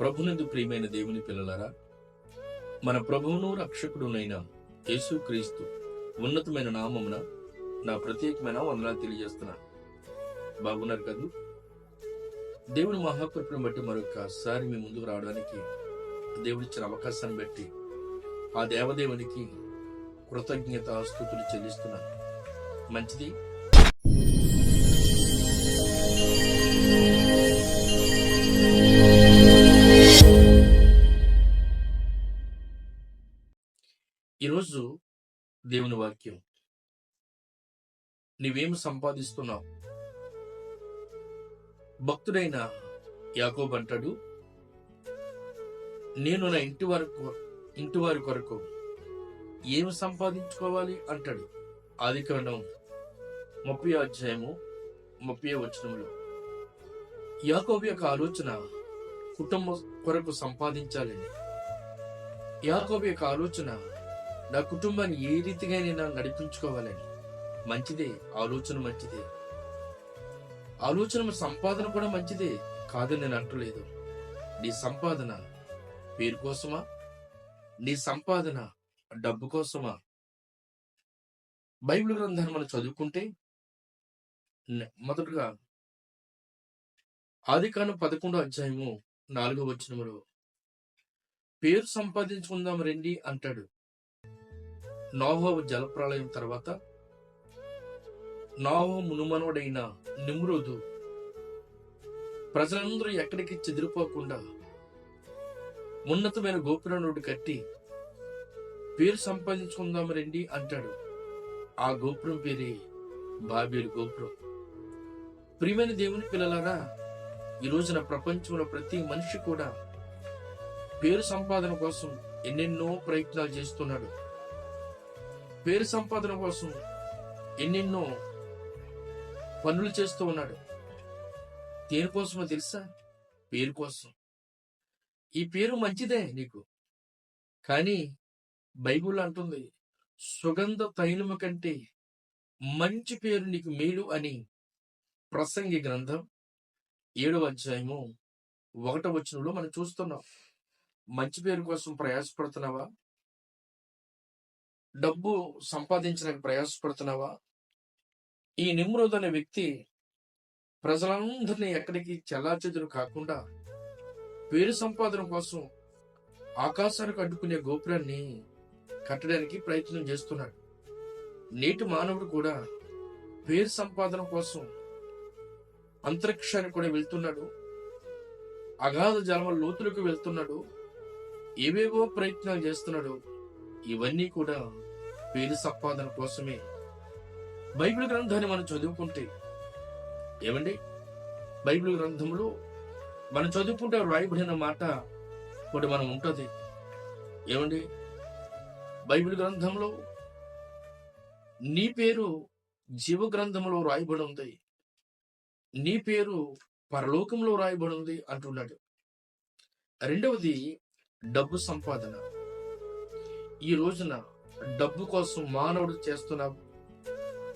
ప్రభునందు ప్రియమైన దేవుని పిల్లలారా మన ప్రభువును రక్షకుడునైన యేసుక్రీస్తు ఉన్నతమైన నామమున నా ప్రత్యేకమైన వందనాలు తెలియజేస్తున్నాను. బాగున్నారు కదూ? దేవుని మహాకృపను బట్టి మరొకసారి మీ ముందుకు రావడానికి దేవుడిచ్చిన అవకాశాన్ని బట్టి ఆ దేవదేవునికి కృతజ్ఞత స్థుతులు చెల్లిస్తున్నాను. మంచిది. ఈరోజు దేవుని వాక్యం. నీవేమి సంపాదిస్తున్నావు? భక్తుడైన యాకోబ్ అంటాడు నేను నా ఇంటి వరకు ఇంటి వారి కొరకు ఏమి సంపాదించుకోవాలి? అంటాడు. ఆది ముప్పై అధ్యాయము ముప్పై వచనంలో యాకోబు యొక్క ఆలోచన కుటుంబం కొరకు సంపాదించాలని. యాకోబు యొక్క ఆలోచన నా కుటుంబాన్ని ఏ రీతిగా నేను నడిపించుకోవాలని. మంచిదే ఆలోచన మంచిదే. ఆలోచన సంపాదన కూడా మంచిదే కాదని నేను అంటలేదు. నీ సంపాదన పేరు కోసమా? నీ సంపాదన డబ్బు కోసమా? బైబిల్ గ్రంథాన్ని మనం చదువుకుంటే మొదటగా ఆదికాండం పదకొండో అధ్యాయము నాలుగో వచ్చినములో పేరు సంపాదించుకుందాం రండి అంటాడు. నోహోవు జలప్రళయం తర్వాత నోహో మునుమనుడైన నిమ్రోదు ప్రజలందరూ ఎక్కడికి చెదిరిపోకుండా ఉన్నతమైన గోపురానుడు కట్టి పేరు సంపాదించుకుందాం రండి అంటాడు. ఆ గోపురం పేరే బాబేలు గోపురం. ప్రియమైన దేవుని పిల్లలారా ఈ రోజున ప్రపంచంలో ప్రతి మనిషి కూడా పేరు సంపాదన కోసం ఎన్నెన్నో ప్రయత్నాలు చేస్తున్నాడు. పేరు సంపాదన కోసం ఎన్నెన్నో పనులు చేస్తూ ఉన్నాడు. దేనికోసమో తెలుసా? పేరు కోసం. ఈ పేరు మంచిదే నీకు. కానీ బైబుల్ అంటుంది సుగంధ తైలము కంటే మంచి పేరు నీకు మేలు అని ప్రసంగి గ్రంథం ఏడవ అధ్యాయము ఒకటవ వచనంలో మనం చూస్తున్నాం. మంచి పేరు కోసం ప్రయాసపడుతున్నావా? డబ్బు సంపాదించడానికి ప్రయాసపడుతున్నావా? ఈ నిమ్రోద్ అనే వ్యక్తి ప్రజలందరినీ ఎక్కడికి చెల్లాచెదురు కాకుండా పేరు సంపాదన కోసం ఆకాశానికి అడ్డుకునే గోపురాన్ని కట్టడానికి ప్రయత్నం చేస్తున్నాడు. నేటి మానవుడు కూడా పేరు సంపాదన కోసం అంతరిక్షానికి కూడా వెళ్తున్నాడు. అగాధ జలమ లోతులకు వెళ్తున్నాడు. ఏవేవో ప్రయత్నాలు చేస్తున్నాడు. ఇవన్నీ కూడా పేరు సంపాదన కోసమే. బైబిల్ గ్రంథాన్ని మనం చదువుకుంటే ఏమండి? బైబిల్ గ్రంథంలో మనం చదువుకుంటే రాయబడిన మాట ఒకటి మనం ఉంటుంది. ఏమండి? బైబిల్ గ్రంథంలో నీ పేరు జీవ గ్రంథంలో రాయబడి ఉంది. నీ పేరు పరలోకంలో రాయబడి ఉంది అంటున్నాడు. రెండవది డబ్బు సంపాదన. ఈ రోజున డబ్బు కోసం మానవుడు చేస్తున్న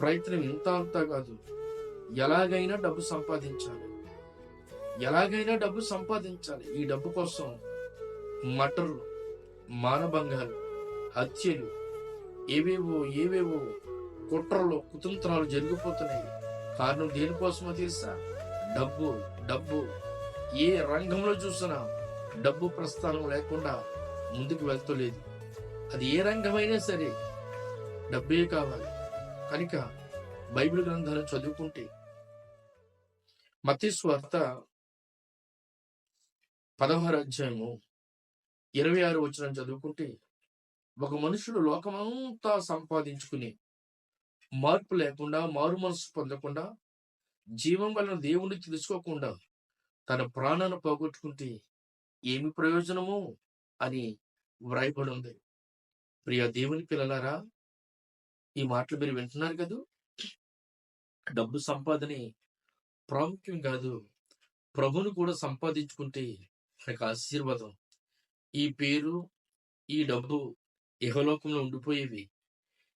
ప్రయత్నం ఇంత అంతా కాదు. ఎలాగైనా డబ్బు సంపాదించాలి. ఎలాగైనా డబ్బు సంపాదించాలి. ఈ డబ్బు కోసం మటర్లు మానభంగాలు హత్యలు ఏవేవో ఏవేవో కుట్రలు కుతంత్రాలు జరిగిపోతున్నాయి. కారణం దేనికోసమో తెలుసా? డబ్బు డబ్బు. ఏ రంగంలో చూసినా డబ్బు ప్రస్థానం లేకుండా ముందుకు వెళ్తలేదు. అది ఏ రంగమైనా సరే డబ్బే కావాలి. కనుక బైబిల్ గ్రంథాలను చదువుకుంటే మతీశ్వార్త పదహారు అధ్యాయము ఇరవై ఆరు వచ్చిన చదువుకుంటే ఒక మనుషుడు లోకమంతా సంపాదించుకుని మార్పు లేకుండా మారు మనసు పొందకుండా జీవం వలన దేవుని తెలుసుకోకుండా తన ప్రాణాన్ని పోగొట్టుకుంటే ఏమి ప్రయోజనము అని వ్రాయబడి ఉంది. ప్రియ దేవుని పిల్లలారా ఈ మాటలు మీరు వింటున్నారు కదూ? డబ్బు సంపాదనే ప్రాముఖ్యం కాదు. ప్రభును కూడా సంపాదించుకుంటే మనకు ఆశీర్వాదం. ఈ పేరు ఈ డబ్బు యహలోకంలో ఉండిపోయేవి.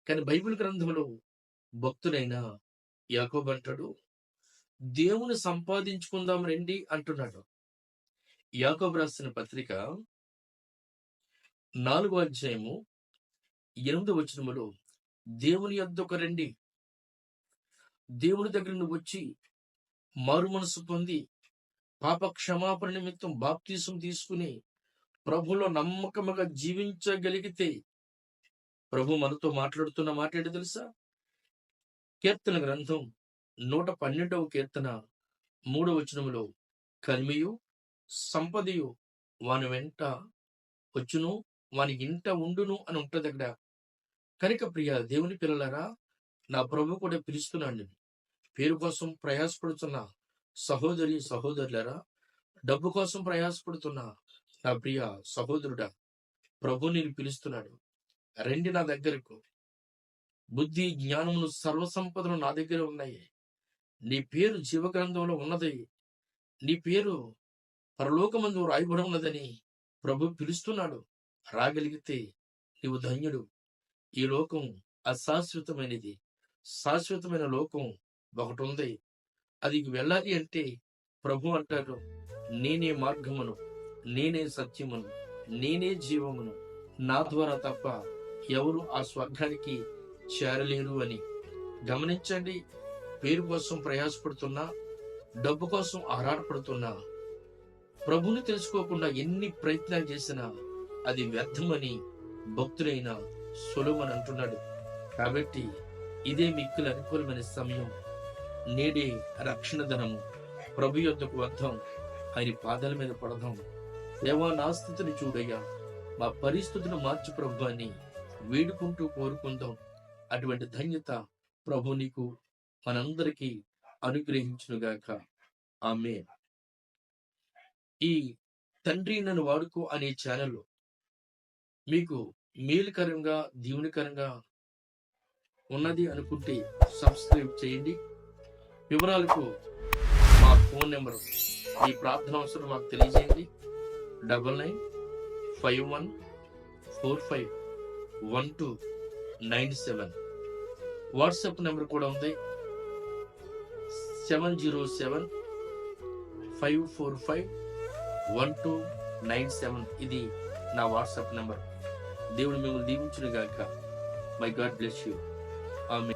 కానీ బైబిల్ గ్రంథంలో భక్తుడైన యాకోబ్ అంటాడు దేవుని సంపాదించుకుందాం రండి అంటున్నాడు. యాకోబ్ రాసిన పత్రిక నాలుగో అధ్యాయము ఎనిమిదో వచనములో దేవుని యొద్దకు రండి. దేవుని దగ్గర నువ్వు వచ్చి మారు మనసు పొంది పాప క్షమాపణ నిమిత్తం బాప్తీసం తీసుకుని ప్రభులో నమ్మకముగా జీవించగలిగితే ప్రభు మనతో మాట్లాడుతున్న మాట్లాడి తెలుసా? కీర్తన గ్రంథం నూట పన్నెండవ కీర్తన మూడవ వచనములో కలిమియు సంపదయు వాని వెంట వచ్చును వాని ఇంట ఉండును అని ఉంటుంది అక్కడ. కనుక ప్రియ దేవుని పిల్లలరా నా ప్రభు కూడా పిలుస్తున్నాను పేరు కోసం ప్రయాసపడుతున్న సహోదరి సహోదరులరా డబ్బు కోసం ప్రయాసపడుతున్న నా ప్రియ సహోదరుడా ప్రభు నేను పిలుస్తున్నాడు. రండి నా దగ్గరకు. బుద్ధి జ్ఞానమును సర్వసంపదలు నా దగ్గర ఉన్నాయి. నీ పేరు జీవగ్రంథంలో ఉన్నది. నీ పేరు పరలోకమందు రాయబడి ఉన్నదని ప్రభు పిలుస్తున్నాడు. రాగలిగితే నీవు ధన్యుడు. ఈ లోకం అశాశ్వతమైనది. శాశ్వతమైన లోకం ఒకటి ఉంది అది వెళ్ళాలి అంటే ప్రభు అంటాడు నేనే మార్గమును నేనే సత్యమును నేనే జీవమును. నా ద్వారా తప్ప ఎవరు ఆ స్వర్గానికి చేరలేరు అని. గమనించండి పేరు కోసం ప్రయాసపడుతున్నా డబ్బు కోసం ఆరాటపడుతున్నా ప్రభుని తెలుసుకోకుండా ఎన్ని ప్రయత్నాలు చేసినా అది వ్యర్థమని భక్తులైన సొలమన్ అంటున్నాడు. కాబట్టి ఇదే మిక్కులు అనుకూలమైన సమయం. నేడే రక్షణ ధనము. ప్రభు యొద్దకు వద్దాం. ఆయన పాదాల మీద పడదాం. దేవా నా స్థితిని చూడయ్యా. మా పరిస్థితులు మార్చు ప్రభు అని వేడుకుంటూ కోరుకుందాం. అటువంటి ధన్యత ప్రభు నీకు మనందరికీ అనుగ్రహించునుగాక. ఆమె ఈ తండ్రి నన్ను వాడుకో అనే ఛానల్లో మీకు మేలుకరంగా దీవునికరంగా ఉన్నది అనుకుంటే సబ్స్క్రైబ్ చేయండి. వివరాలకు మా ఫోన్ నెంబర్ ఈ ప్రార్థన అవసరం మాకు తెలియజేయండి. Double nine five one four five one two nine seven. WhatsApp number కూడా ఉంది. Seven zero seven five four five one two nine seven. ఇది నా WhatsApp number. దేవుడు మిమ్మల్ని దీవించును గాక మై గాడ్ బ్లెస్ యూ ఆమె